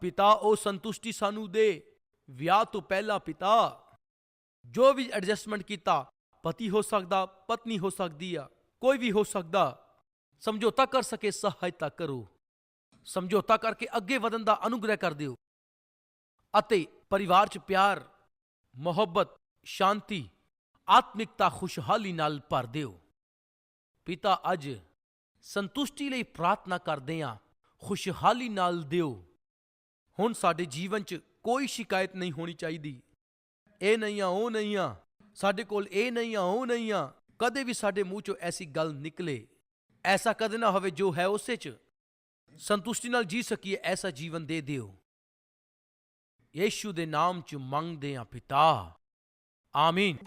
ਪਿਤਾ, ਉਹ ਸੰਤੁਸ਼ਟੀ ਸਾਨੂੰ ਦੇ। ਵਿਆਹ ਤੋਂ ਪਹਿਲਾਂ ਪਿਤਾ ਜੋ ਵੀ ਐਡਜਸਟਮੈਂਟ ਕੀਤਾ, ਪਤੀ ਹੋ ਸਕਦਾ, ਪਤਨੀ ਹੋ ਸਕਦੀ ਆ, ਕੋਈ ਵੀ ਹੋ ਸਕਦਾ, ਸਮਝੌਤਾ ਕਰ ਸਕੇ, ਸਹਾਇਤਾ ਕਰੋ। ਸਮਝੌਤਾ ਕਰਕੇ ਅੱਗੇ ਵਧਣ ਦਾ ਅਨੁਗ੍ਰਹਿ ਕਰ ਦਿਓ। ਅਤੇ ਪਰਿਵਾਰ 'ਚ ਪਿਆਰ, ਮੁਹੱਬਤ, ਸ਼ਾਂਤੀ, ਆਤਮਿਕਤਾ, ਖੁਸ਼ਹਾਲੀ ਨਾਲ ਭਰ ਦਿਓ। ਪਿਤਾ, ਅੱਜ ਸੰਤੁਸ਼ਟੀ ਲਈ ਪ੍ਰਾਰਥਨਾ ਕਰਦੇ ਹਾਂ ਖੁਸ਼ਹਾਲੀ ਨਾਲ ਦਿਓ। ਹੁਣ ਸਾਡੇ ਜੀਵਨ 'ਚ ਕੋਈ ਸ਼ਿਕਾਇਤ ਨਹੀਂ ਹੋਣੀ ਚਾਹੀਦੀ। ਇਹ ਨਹੀਂ ਆ, ਉਹ ਨਹੀਂ ਆ। ਸਾਡੇ ਕੋਲ ਇਹ ਨਹੀਂ ਆ, ਉਹ ਨਹੀਂ ਆ। ਕਦੇ ਵੀ ਸਾਡੇ ਮੂੰਹ 'ਚੋਂ ਐਸੀ ਗੱਲ ਨਿਕਲੇ। ਐਸਾ ਕਦੇ ਨਾ ਹੋਵੇ ਜੋ ਹੈ ਉਸੇ 'ਚ। ਸੰਤੁਸ਼ਟੀ ਨਾਲ ਜੀ ਸਕੀਏ, ਐਸਾ ਜੀਵਨ ਦੇ ਦਿਓ। ਯੇਸ਼ੂ ਦੇ ਨਾਮ 'ਚ ਮੰਗਦੇ ਆ ਪਿਤਾ। ਆਮੀਨ।